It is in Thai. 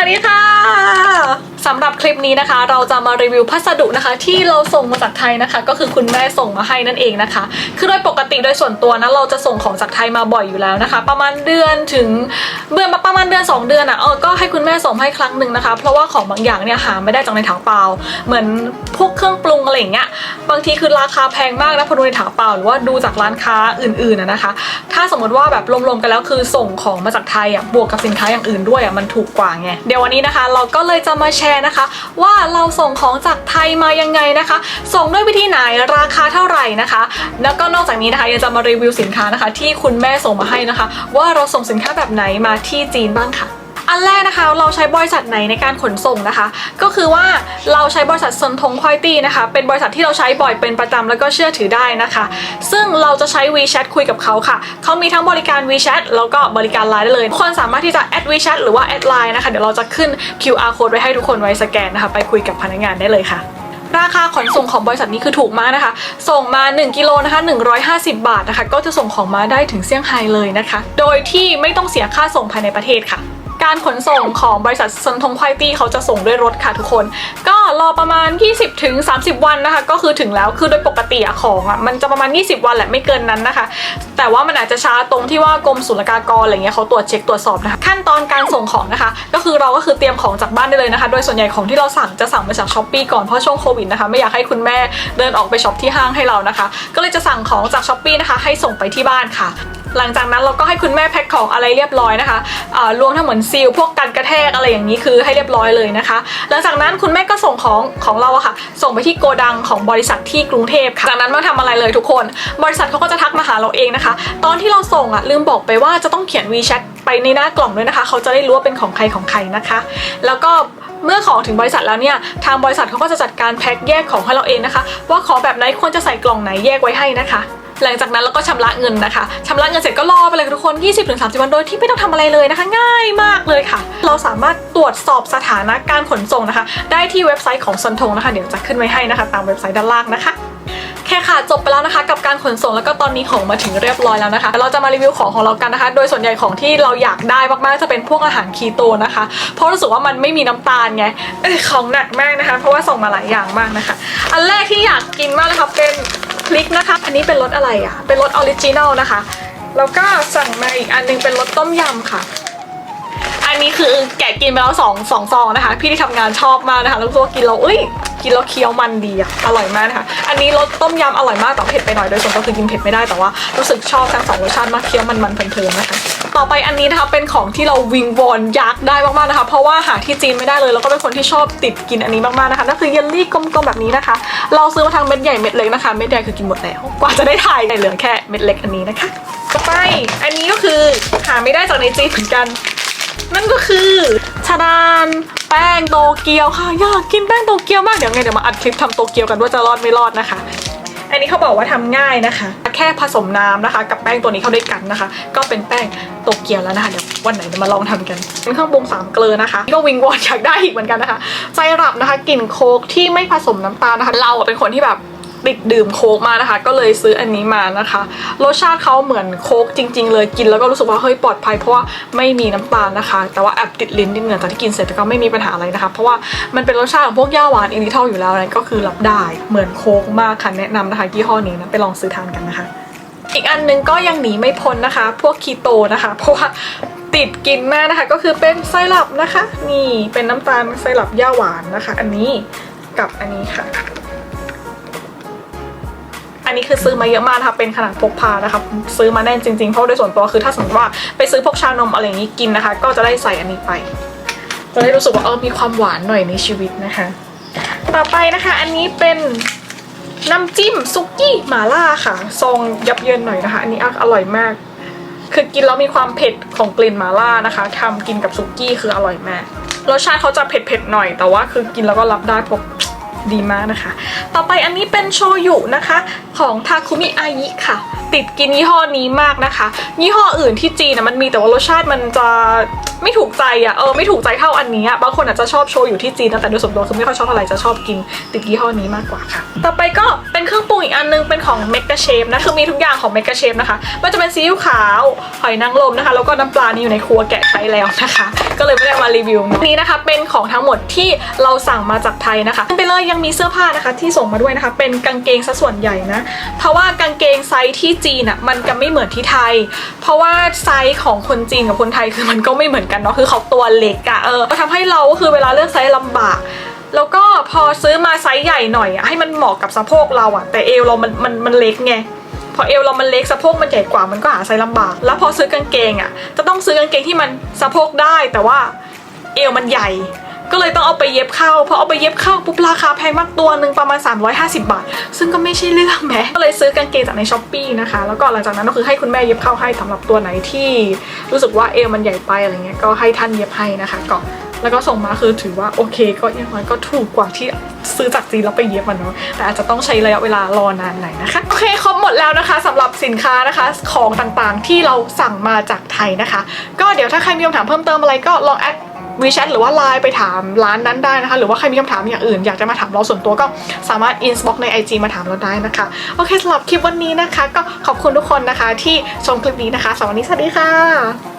วัสดีค่ะ สำหรับคลิปนี้นะคะ เราจะมารีวิวพัสดุนะคะ ที่เราส่งมาจากไทยนะคะ ก็คือคุณแม่ส่งมาให้นั่นเองนะคะ คือโดยปกติโดยส่วนตัวนะเราจะส่งของจากไทยมาบ่อยอยู่แล้วนะคะ ประมาณเดือนถึงเดือนประมาณเดือน 2 เดือนอะเออก็ให้คุณแม่ส่งให้ครั้งหนึ่งนะคะ เพราะว่าของบางอย่างเนี่ยหาไม่ได้จากในถังเปล่า เหมือนพวกเครื่องปรุงอะไรอย่างเงี้ยบางทีคือราคาแพงมากนะพอดูในถังเปล่าหรือว่าดูจากร้านค้าอื่นๆอะนะคะ ถ้าสมมติว่าแบบรวมๆกันแล้วคือส่งของมาจากไทยอะบวกกับสินค้าอย่างอื่นด้วยอะมันถูกกว่าไงเดี๋ยววันนี้นะคะ เราก็เลยจะมาแชร์นะคะ ว่าเราส่งของจากไทยมายังไงนะคะ ส่งด้วยวิธีไหนราคาเท่าไหร่นะคะ แล้วก็นอกจากนี้นะคะยังจะมารีวิวสินค้านะคะ ที่คุณแม่ส่งมาให้นะคะ ว่าเราส่งสินค้าแบบไหนมาที่จีนบ้างค่ะ อันแรกนะคะเราใช้บริษัทไหนในการขนส่งนะคะ ก็คือว่าเราใช้บริษัทซนทงควายตี้นะคะ เป็นบริษัทที่เราใช้บ่อยเป็นประจำแล้วก็เชื่อถือได้นะคะ ซึ่งเราจะใช้ WeChat คุยกับเขาค่ะ เขามีทั้งบริการ WeChat แล้วก็บริการ Line ได้เลยทุกคนสามารถที่จะแอด WeChat หรือว่าแอด Line นะคะ เดี๋ยวเราจะขึ้น QR code ไว้ให้ทุกคนไว้สแกนนะคะ ไปคุยกับพนักงานได้เลยค่ะราคาขนส่งของบริษัทนี้คือถูกมากนะคะ ส่งมา 1 กิโลนะคะ 150 บาทนะคะ ก็จะส่งของมาได้ถึงเซี่ยงไฮ้เลยนะคะ โดยที่ไม่ต้องเสียค่าส่งภายในประเทศค่ะ การขนส่งของบริษัทซันทงควายตี้เขาจะส่งด้วยรถค่ะทุกคน ก็รอประมาณ 20ถึง30 วันนะคะ ก็คือถึงแล้วคือโดยปกติอะของอะมันจะประมาณ 20 วันแหละไม่เกินนั้นนะคะ แต่ว่ามันอาจจะช้าตรงที่ว่ากรมศุลกากรอะไรเงี้ยเขาตรวจเช็คตรวจสอบนะคะขั้นตอนการส่งของนะคะ ก็คือเราก็คือเตรียมของจากบ้านได้เลยนะคะ โดยส่วนใหญ่ของที่เราสั่งจะสั่งมาจากช้อปปีก่อนเพราะช่วงโควิดนะคะไม่อยากให้คุณแม่เดินออกไปช็อปที่ห้างให้เรานะคะ ก็เลยจะสั่งของจากช้อปปีนะคะให้ส่งไปที่บ้านค่ะ หลังจากนั้นเราก็ให้คุณแม่แพ็คของอะไรเรียบร้อยนะคะอ่ารวมทั้งเหมือนซีลพวกกันกระแทกอะไรอย่างนี้คือให้เรียบร้อยเลยนะคะ หลังจากนั้นคุณแม่ก็ส่งของของเราอะค่ะ ส่งไปที่โกดังของบริษัทที่กรุงเทพค่ะจากนั้นไม่ทำอะไรเลยทุกคน บริษัทเขาก็จะทักมาหาเราเองนะคะ ตอนที่เราส่งอะลืมบอกไปว่าจะต้องเขียน WeChat ไปในหน้ากล่องด้วยนะคะ เขาจะได้รู้ว่าเป็นของใครของใครนะคะ แล้วก็เมื่อของถึงบริษัทแล้วเนี่ย ทางบริษัทเขาก็จะจัดการแพ็คแยกของให้เราเองนะคะ ว่าของแบบไหนควรจะใส่กล่องไหนแยกไว้ให้นะคะ หลังจากนั้นเราก็ชำระเงินนะคะชำระเงินเสร็จก็รอไปเลยค่ะทุกคน 20-30 วันโดยที่ไม่ต้องทำอะไรเลยนะคะ ง่ายมากเลยค่ะ เราสามารถตรวจสอบสถานะการขนส่งนะคะ ได้ที่เว็บไซต์ของซันทงนะคะ เดี๋ยวจะขึ้นไว้ให้นะคะ ตามเว็บไซต์ด้านล่างนะคะแค่ค่ะจบไปแล้วนะคะกับการขนส่งแล้วก็ตอนนี้ของมาถึงเรียบร้อยแล้วนะคะ เราจะมารีวิวของของเรากันนะคะ โดยส่วนใหญ่ของที่เราอยากได้มากๆจะเป็นพวกอาหารคีโตนะคะ เพราะรู้สึกว่ามันไม่มีน้ำตาลไงของหนักมากนะคะ เพราะว่าส่งมาหลายอย่างมากนะคะ อันแรกที่อยากกินมากนะคะเป็น คลิกนะคะ อันนี้เป็นรสอะไรอะ เป็นรสออริจินัลนะคะ แล้วก็สั่งมาอีกอันนึงเป็นรสต้มยำค่ะ นนี้คือแกะกินไปแล้วสองสองซองนะคะ พี่ที่ทำงานชอบมากนะคะ แล้วกว่ากินแล้วเอ้ยกินแล้วเคี้ยวมันดีอะอร่อยมากนะคะ อันนี้รสต้มยำอร่อยมากแต่เผ็ดไปหน่อยโดยส่วนตัวคือกินเผ็ดไม่ได้แต่ว่ารู้สึกชอบทั้งสองรสชาติมากเคี้ยวมันมันเพลินๆนะคะ ต่อไปอันนี้นะคะเป็นของที่เราวิงวอนยากได้มากๆนะคะ เพราะว่าหาที่จีนไม่ได้เลยแล้วก็เป็นคนที่ชอบติดกินอันนี้มากๆนะคะนั่นคือเยลลี่กลมๆแบบนี้นะคะ เราซื้อมาทางเม็ดใหญ่เม็ดเล็กนะคะเม็ดใหญ่คือกินหมดแล้วกว่าจะได้ถ่ายเหลือแค่เม็ดเล็กอันนี้นะคะ ต่อไปอันนี้ก็คือหาไม่ได้จากในจีนเหมือนกัน นั่นก็คือชาดานแป้งโตเกียวค่ะ อยากกินแป้งโตเกียวมาก เดี๋ยวไงเดี๋ยวมาอัดคลิปทำโตเกียวกันว่าจะรอดไม่รอดนะคะ อันนี้เขาบอกว่าทำง่ายนะคะ แค่ผสมน้ำนะคะ กับแป้งตัวนี้เข้าด้วยกันนะคะ ก็เป็นแป้งโตเกียวแล้วนะคะเดี๋ยววันไหนจะมาลองทำกันเป็นเครื่องปรุงสามเกลือนะคะก็วิงวอนอยากได้อีกเหมือนกันนะคะไซรัปนะคะกลิ่นโคกที่ไม่ผสมน้ำตาลนะคะ เราเป็นคนที่แบบ ติดดื่มโค้กมานะคะ ก็เลยซื้ออันนี้มานะคะ รสชาติเขาเหมือนโค้กจริง ๆ เลยกินแล้วก็รู้สึกว่าเฮ้ยปลอดภัยเพราะว่าไม่มีน้ำตาลนะคะ แต่ว่าแอบติดลิ้นนิดหนึ่งจากที่กินเสร็จแต่ก็ไม่มีปัญหาอะไรนะคะ เพราะว่ามันเป็นรสชาติของพวกย่าหวานอินดิทัลอยู่แล้วนะก็คือรับได้เหมือนโค้กมากค่ะแนะนำนะคะยี่ห้อนี้นะไปลองซื้อทานกันนะคะ อีกอันนึงก็ยังหนีไม่พ้นนะคะ พวกคีโตนะคะ เพราะว่าติดกินมากนะคะ ก็คือเป็นไซรัปนะคะ นี่เป็นน้ำตาลไซรัปย่าหวานนะคะ อันนี้กับอันนี้ค่ะ อันนี้คือซื้อมาเยอะมากนะคะเป็นขนาดพกพานะคะซื้อมาแน่นจริงๆเพราะโดยส่วนตัวคือถ้าสมมติว่าไปซื้อพวกชานมอะไรอย่างนี้กินนะคะ ก็จะได้ใส่อันนี้ไปจะได้รู้สึกว่าเออมีความหวานหน่อยในชีวิตนะคะ ต่อไปนะคะอันนี้เป็นน้ำจิ้มซุกี้หม่าล่าค่ะซองยับเยินหน่อยนะคะ อันนี้อร่อยมาก คือกินแล้วมีความเผ็ดของกลิ่นหม่าล่านะคะทำกินกับซุกี้คืออร่อยมากรสชาติเขาจะเผ็ดๆหน่อยแต่ว่าคือกินแล้วก็รับได้เพ ดีมากนะคะ ต่อไปอันนี้เป็นโชยุนะคะ ของทาคุมิอายิค่ะ ติดกินยี่ห้อนี้มากนะคะ ยี่ห้ออื่นที่จีนนะมันมีแต่ว่ารสชาติมันจะ ไม่ถูกใจอะเออไม่ถูกใจเท่าอันนี้บางคนอาจจะชอบโชว์อยู่ที่จีนนะแต่โดยส่วนตัวคือไม่ค่อยชอบเท่าไหร่จะชอบกินติดยี่ห้อนี้มากกว่าค่ะต่อไปก็เป็นเครื่องปรุงอีกอันนึงเป็นของ m e g a Chef นะคือมีทุกอย่างของ m e g a Chef นะคะมันจะเป็นซีอิ๊วขาวหอยนางรมนะคะแล้วก็น้ำปลานี่อยู่ในครัวแกะใช้แล้วนะคะ ก็เลยไม่ได้มารีวิวนี้นะคะ เป็นของทั้งหมดที่เราสั่งมาจากไทยนะคะไปเลยยังมีเสื้อผ้านะคะที่ส่งมาด้วยนะคะ เป็นกางเกงซะส่วนใหญ่นะเพราะว่ากางเกงไซส์ที่จีนอะมันจะไม่เหมือนที่ไทย เพราะว่าไซส์ของคนจีนกับคนไทยคือมันก็ไม่เหมือนกันเนาะคือเขาตัวเล็กอะเออทำให้เราก็คือเวลาเลือกไซส์ลำบากแล้วก็พอซื้อมาไซส์ใหญ่หน่อยอะให้มันเหมาะกับสะโพกเราอะแต่เอวเรามันมันมันเล็กไงพอเอวเรามันเล็กสะโพกมันใหญ่กว่ามันก็หาไซส์ลำบาก แล้วพอซื้อกางเกงอะจะต้องซื้อกางเกงที่มันสะโพกได้แต่ว่าเอวมันใหญ่ ก็เลยต้องเอาไปเย็บเข้าพอเอาไปเย็บเข้าปุ๊บราคาแพงมากตัวหนึ่งประมาณ 350 บาท ซึ่งก็ไม่ใช่เรื่องแหมก็เลยซื้อกางเกงจากในช้อปปีนะคะ แล้วก็หลังจากนั้นก็คือให้คุณแม่เย็บเข้าให้สำหรับตัวไหนที่รู้สึกว่าเอวมันใหญ่ไปอะไรเงี้ยก็ให้ท่านเย็บให้นะคะก็แล้วก็ส่งมาคือถือว่าโอเค ก็ย่างน้อยก็ถูกกว่าที่ซื้อจากจีนแล้วไปเย็บมันเนาะแต่อาจจะต้องใช้ระยะเวลารอนานหน่อยนะคะโอเคครบหมดแล้วนะคะสำหรับสินค้านะคะของต่างๆที่เราสั่งมาจากไทยนะคะ ก็เดี๋ยวถ้าใครมีคำถามเพิ่มเติมอะไรก็ลองแอด วีแชทหรือว่าไลน์ไปถามร้านนั้นได้นะคะ หรือว่าใครมีคำถามอย่างอื่นอยากจะมาถามเราส่วนตัวก็สามารถอินสบ็อกใน IG มาถามเราได้นะคะ โอเคสำหรับคลิปวันนี้นะคะ ก็ขอบคุณทุกคนนะคะที่ชมคลิปนี้นะคะสวัสดีสวัสดีค่ะ